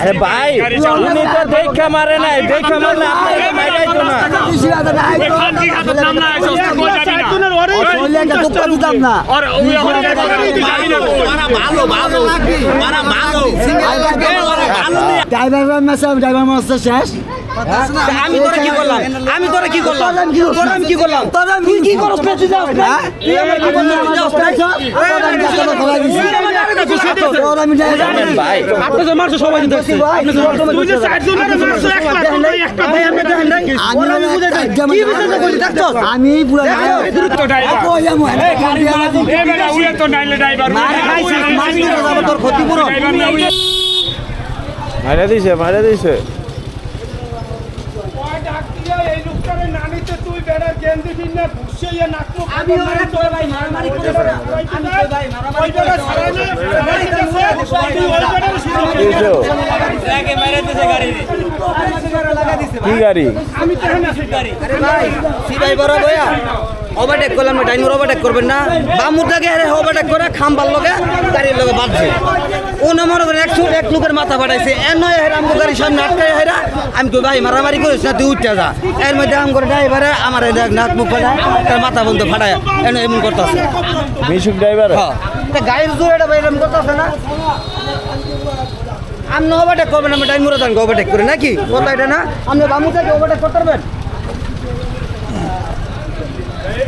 আরে ভাই উনি তো দেখা মারে নাই না ড্রাইভার শেষ আমি তোরা কি করলাম? আমি তোরা কি করলাম? তোরা আমি কি করলাম? তুই কি করছ পেছু যাও তুই আমার কি করছিস তোর আমি জানেন ভাই। আপনি তো মারছো সবাই তো দেখছি আপনি ঘুষে আমি নাক মুখ আমি যাব তোর ভাই মারামারি করে মাইরা আমি ওরে তোর ভাই মারামারি করে না। আমি তোর ভাই মারামারি করে দিছো কি গাড়ি? আরে ভাই সিবাই বড় বয়া ওভারটেক করলাম না ডাইনোর ওভারটেক করবেন না। বামুর দাগে ওভারটেক করে খাম্বার লগে গাড়ির লগে বাঁধছে। ও মনে করেন একশো এক লোকের মাথা ফাটাইছে। এর নয় হেরা আমগো গাড়ির সামনে আটকায় হেরা আমি কই ভাই মারামারি করিস না তুই উঠতে যা। এর মধ্যে আম করে ড্রাইভারে আমার নাক মুখ ফাটায় তার মাথা বন্ধ ফাটায়। এনে এমন করতেছে। মিশুক ড্রাইভার হ্যাঁ। তা গাড়ির জোরে এটা ভাই এরকম করতেছে না? আপনি ওভারটেক করবেন আমি টাইম মতো ওভারটেক করে নাকি? কথা এটা না? আপনি বামু ওভারটেক করতে পারবেন আর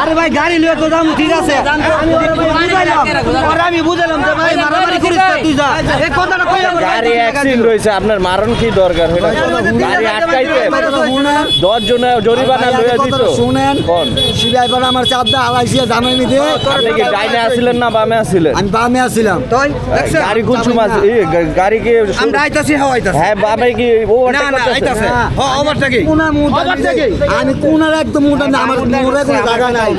আরে ভাই গাড়ি লিয়ে তো দাম ঠিক আছে আমি ওরে বুঝাইলাম ওরে আমি বুঝাইলাম যে ভাই মারামারি করিস তুই যা এই কথাটা কইলাম গাড়ি অ্যাক্সিডেন্ট হয়েছে আপনার মারণ কি দরকার হলো গাড়ি আটকাইতে দশ জনে জরিমানা শুনেন কোন আমার চাপদা হালাইছি জামাই নিতে আপনি কি ডাইনে আসছিলেন না বামে আসছিলেন আমি বামে আসছিলাম তুই গাড়ি সময় গাড়ি কি আমরা আইতাছি হ্যাঁ হ্যাঁ বামে কি ও না না আইতাছে হ্যাঁ ওভারটেকে কোনার মুটা আমি কোনার একদম মুটা না আমার মোড়ে কোনো জায়গা নাই।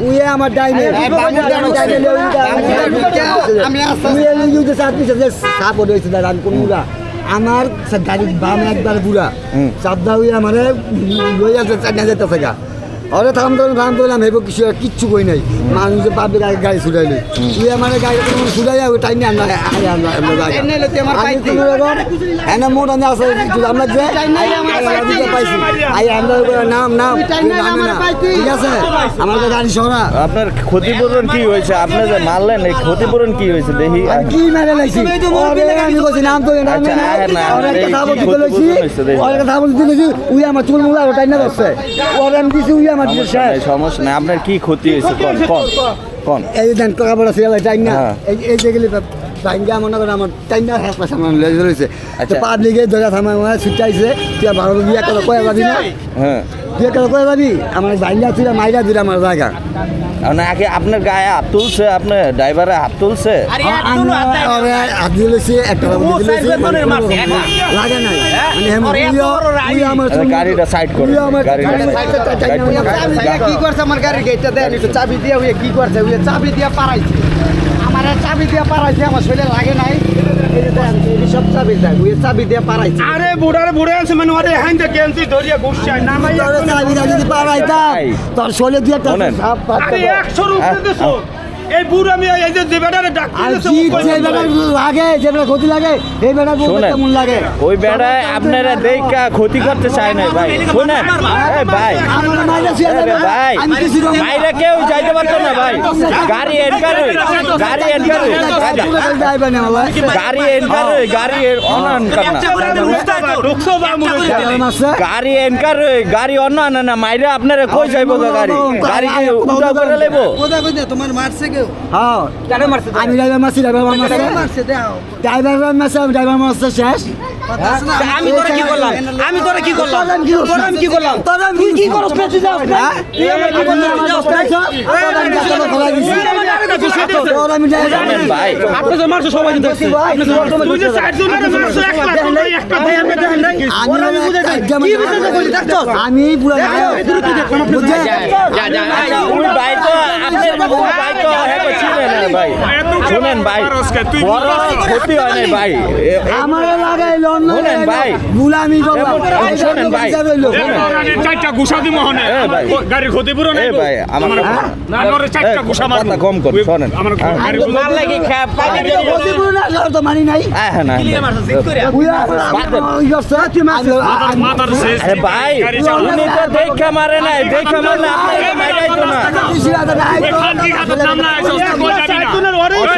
উয়ে আমার ডাইনে। আমি সাপোর্ট হয়েছে দাদা আমি আমার গাড়ির বাম একবার বুড়া হুম। চাপদা হয়ে আমার লই আছে চার অরে থাম ধরুন থাম ধরলাম হেব কিছু কিচ্ছু কই নাই। মানুষ যে পাবে গাড়ি গাড়ি ছুটাইলে। তুই আমার গাড়ি ছুটাই ওই টাইম আমরা আমরা আমরা এনে তুই আমার পাইতি। এনে মোট আমি আসলে কিছু আমরা যে পাইছি। আই আমরা নাম নাম। ঠিক আছে? আমাদের গাড়ি সরা। আপনার ক্ষতিপূরণ কি হয়েছে? আপনি যে মারলেন এই ক্ষতিপূরণ কি হয়েছে? দেখি। কি মেরে লাইছি? আমি কইছি নাম তো নাম আচ্ছা, না কথা বলতে দেখি। ওরে কথা বলতে উই আমার চুল মুলা ওটাই না বসছে। ওরে আমি দিছি উই আমার সমস্যা নাই আপনার কি ক্ষতি হয়েছে? কোন কোন কোন। এই দেন টাকা বড় ছিল টাইম না। হ্যাঁ। এই এই যে গেলে মনে করে আমার টাইম না হাস পাশে আমার লেগে রয়েছে আচ্ছা। পাবলিকে ধরে থামা আমার ছুটাইছে তুই ভালো বিয়া করে কয়ে যাবি না হ্যাঁ। বিয়া করে কয়ে যাবি আমার বাইলা তুই মাইরা দিলে আমার জায়গা। না আগে আপনার গায়ে হাত তুলছে আপনার ড্রাইভারে হাত তুলছে? আরে হাত দিলেছি একটা লাগে নাই। মানে গাড়িটা সাইড করে কি করছে আমার গাড়ির গেটটা একটু চাবি দিয়ে কি করছে চাবি দিয়ে পারাইছে। আর চাবি দিয়ে পারাইছে আমার শরীরে লাগে নাই। সব চাবি দেন উয়ে চাবি দিয়ে পারাইছে আরে বুড়ারে বুড়ে আছে মানে ওরে হ্যাঁ আনছি ধরিয়া ঘুরছে। নামাই তোর চাবিটা যদি পারাইতাম তোর শরীরে দিয়ে একটা। সাপ আরে পাততে একশো দিছো এই বুড় আমি এই যে যে বেটারে ডাক্তার যে লাগে যে ক্ষতি লাগে এই বেটা শোনেন কেমন লাগে ওই বেড়ায় আপনারা দেখা ক্ষতি করতে চায় না ভাই শোনেন এই ভাই মাইরা ভাই কেউ যাইতে পারতো না ভাই গাড়ি এনকার গাড়ি এনকার গাড়ি এনকার গাড়ি অনান গাড়ি এনকার গাড়ি অন্য না না মাইরে আপনারা কই যাইবো গাড়ি গাড়ি উড়া করে লেবো তোমার মারছে হ্যাঁ। আমি ড্রাইভার। মারছি ড্রাইভার মারছে। মারছে ড্রাইভার মারছে ড্রাইভার মারছে শেষ। আমি তোরে কি করলাম? আমি তোরে কি করলাম? তোরে কি? করলাম? কি? করছ পেছি তুই আমার কি পুরো Это শুনেন ভাই বড় ক্ষতি হয় নাই ভাই। আমার লাগাইল শোনেন ভাই। গুলামি শোনেন ভাই। চারটা গুছা দি মহনে এ ভাই। গাড়ি ক্ষতি এ ভাই আমার না করে চারটা গুছা মারবো। কথা কম কর শোনেন। আমার গাড়ি মার লাগি খা পানি দিয়ে ক্ষতিপূরণ আসলে তো মানি নাই। হ্যাঁ হ্যাঁ না আরে ভাই উনি তো দেখা মারে নাই দেখা মাইরাই না। না না না আর না। মারা ধরো বাদ দেন তো। না।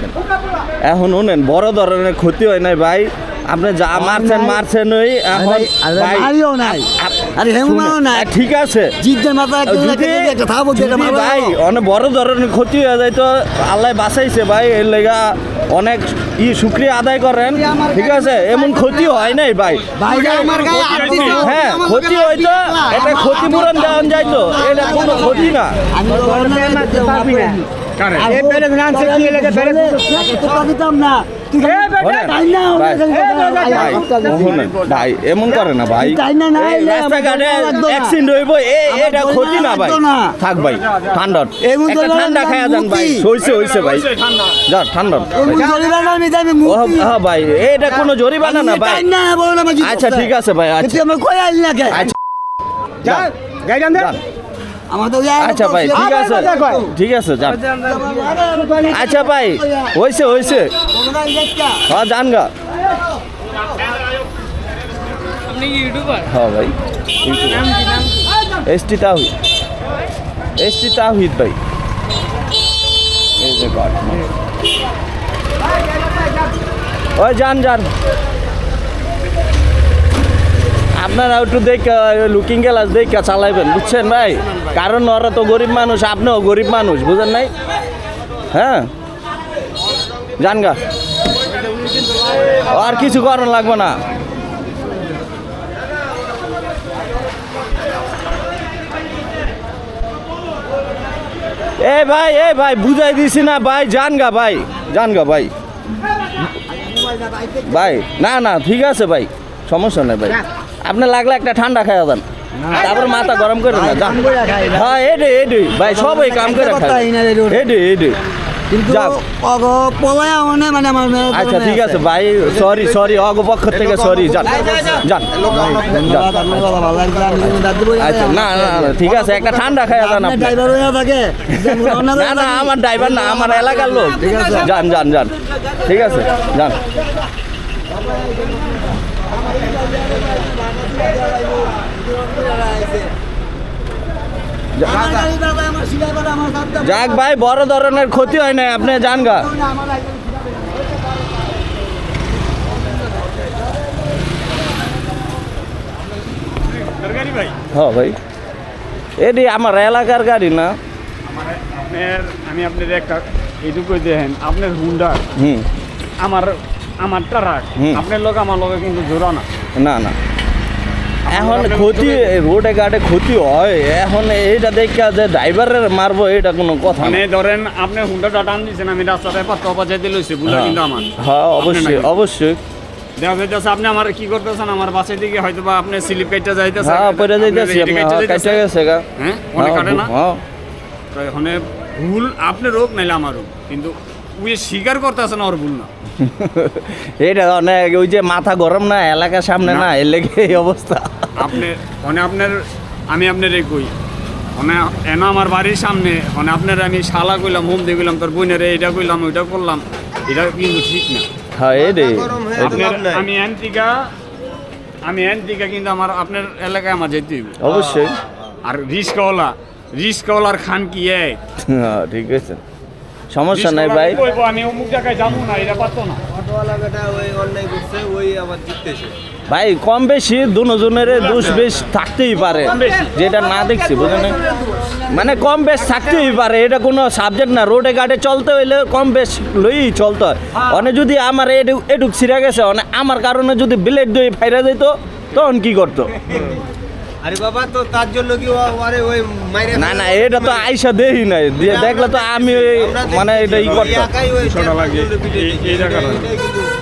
দেন। এখন শুনেন বড় ধরনের ক্ষতি হয় নাই ভাই। আপনি যা মারছেন মারছেন ওই এখন মারিও নাই। আরে হেমুনাও নাই। ঠিক আছে। মাথা একটা যেটা ভাই অনেক বড় ধরনের ক্ষতি হয়ে যায় তো আল্লাহ বাঁচাইছে ভাই এর লেগা অনেক ই শুক্রিয়া আদায় করেন। ঠিক আছে এমন ক্ষতি হয় নাই ভাই। হ্যাঁ ক্ষতি হয়তো এটা ক্ষতিপূরণ দেওয়া যায় তো এটা কোনো ক্ষতি না। এই কি লাগে দিতাম না ভাই, এমন করে না ভাই। রাস্তাঘাটে অ্যাক্সিডেন্ট হইব এটা ক্ষতি না ভাই। থাক ভাই ঠান্ডা খায়া যান ভাই। হইছে হইছে ভাই। যা হ্যাঁ ভাই এটা কোনো জরিমানা না ভাই। তাই না বলো না আমার আচ্ছা ঠিক আছে ভাই তুই আচ্ছা আমার না কে? আচ্ছা। আচ্ছা ভাই ঠিক আছে ঠিক আছে যান। আচ্ছা ভাই হইছে হইছে। হ্যাঁ যান গা। হ্যাঁ ভাই এস টি তাহিদ এস টি তাহিদ ভাই। ওই যান যান। আপনারা একটু দেখে লুকিং গ্লাস দেখে চালাইবেন, বুঝছেন ভাই? কারণ ওরা তো গরিব মানুষ, আপনিও গরিব মানুষ, বুঝেন নাই? হ্যাঁ? যান গা। আর কিছু করার লাগবে না। এ ভাই এ ভাই, বুঝাই দিছি না, ভাই, যান গা, ভাই, যান গা, ভাই। ভাই, না না, ঠিক আছে ভাই, সমস্যা নেই ভাই। আপনি লাগলে একটা ঠান্ডা খাওয়া দেন। তারপর মাথা গরম করে না যান। হ্যাঁ এডে এডে। ভাই সবাই কাম করে এডে এডে। মানে আচ্ছা ঠিক আছে ভাই সরি সরি অগ পক্ষ থেকে সরি যান। যান। আচ্ছা না না ঠিক আছে একটা ঠান্ডা না না আমার ড্রাইভার না আমার এলাকার লোক। ঠিক আছে। যান যান যান। ঠিক আছে যান। যাক ভাই বড় ধরনের ক্ষতি হয় না আপনি যান গা। ভাই হ্যাঁ ভাই। এটি আমার এলাকার গাড়ি না। আপনার আমি আপনার একটা এইটুকু দেখেন আপনার হুন্ডা হুম। আমার আমার ট্রাক হুম। আপনার লোক আমার লোকে কিন্তু জোড়া না। না না। এখন ক্ষতি রোডে ঘাটে ক্ষতি হয়। এখন এইটা দেখা যে ড্রাইভারের মারবো এটা কোনো কথা মানে না ধরেন আপনি হুন্ডাটা টান দিয়েছেন আমি রাস্তাতে পাত্র বাঁচাইতে লইছি বুঝলে কিন্তু আমার? হ্যাঁ অবশ্যই? অবশ্যই। দেখা যাইতেছে আপনি আমার কি করতেছেন আমার বাসের দিকে হয়তো বা আপনি স্লিপ কাইটা যাইতেছেন হ্যাঁ পরে যাইতেছি আপনি হ্যাঁ, গেছে গা। হ্যাঁ অনেক কাটে না? হ্যাঁ। তো এখানে ভুল আপনার হোক নাইলে আমার হোক কিন্তু উই স্বীকার করতেছে না ওর ভুল না। এটা অনেক ওই যে মাথা গরম না এলাকার সামনে না। না এর লেগে এই অবস্থা। আপনি মানে আপনার আমি আপনার এই কই। মানে এন আমার বাড়ির সামনে মানে আপনার আমি শালা কইলাম হোম দিয়ে কইলাম তোর বোনের এইটা কইলাম ওইটা করলাম এটা কিন্তু ঠিক না। হ্যাঁ এই রে। আমি এনতিকা আমি এন দিকে কিন্তু আমার আপনার এলাকায় আমার যেতে হইব। অবশ্যই। আর রিস্কওয়ালা রিস্কওয়ালার খান কি এক? হ্যাঁ, ঠিক আছে। সমস্যা নাই ভাই। আমি অমুক জায়গায় যাব না এটা পারতো না। ভাই কম বেশি দুজনের দোষ বেশ থাকতেই পারে। যেটা না দেখছি বুঝলেন মানে কম বেশ থাকতেই পারে এটা কোনো সাবজেক্ট না। রোডে ঘাটে চলতে হইলে কম বেশ লই চলতে হয়। অনে যদি আমার এডুক এডুক ছিঁড়ে গেছে অনে আমার কারণে যদি ব্লেড দিয়ে ফাইরা যেত তখন কি করতো? আরে বাবা তো তার জন্য কি আরে ওই মাইরে না না এটা তো আইসা দেখি নাই। দেখলে তো আমি মানে এটা ই করতাম। ছোট লাগে। এই- এই জায়গাটা।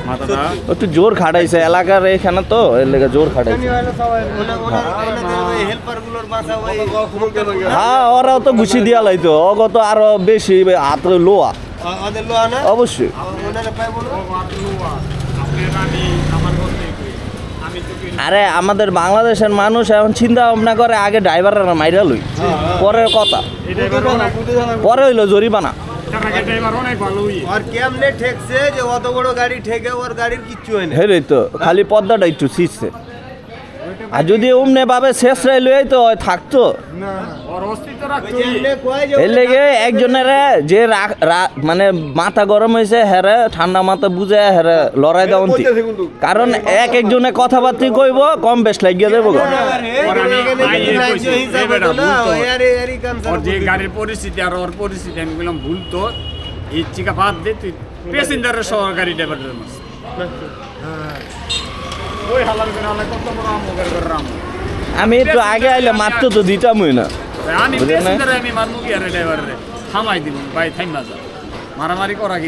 মাথাটা। একটু জোর খাটাইছে এলাকার এখানে তো এর লেগে জোর খাটাইছে। হেল্পারগুলোর হ্যাঁ। ওরাও তো ঘুষি দিয়া লাইতো। অগত আরও বেশি হাত লোয়া। অবশ্যই। আরে আমাদের বাংলাদেশের মানুষ এখন চিন্তা ভাবনা করে আগে ড্রাইভাররা মাইরা লই। পরের কথা। পরে হইল জরিমানা। হয় খালি পদ্মাটা একটু ছিঁড়ছে। আর যদি অমনে ভাবে শেষ রাই লই তো থাকতো এর লেগে একজনের যে মানে মাথা গরম হয়েছে হেরে ঠান্ডা মাথা বুঝে হেরে লড়াই দেওয়া উচিত। কারণ এক একজনে কথাবার্তা কইব কম বেশ লাগিয়ে দেবো যে গাড়ির পরিস্থিতি আর ওর পরিস্থিতি আমি বললাম ভুল তো। এই চিকা বাদ দে তুই প্যাসেঞ্জারের সহ গাড়ি ড্রাইভারের মাস আমি একটু আগে আইলে মাত্র তো দিতামই না। মারামারি করা কি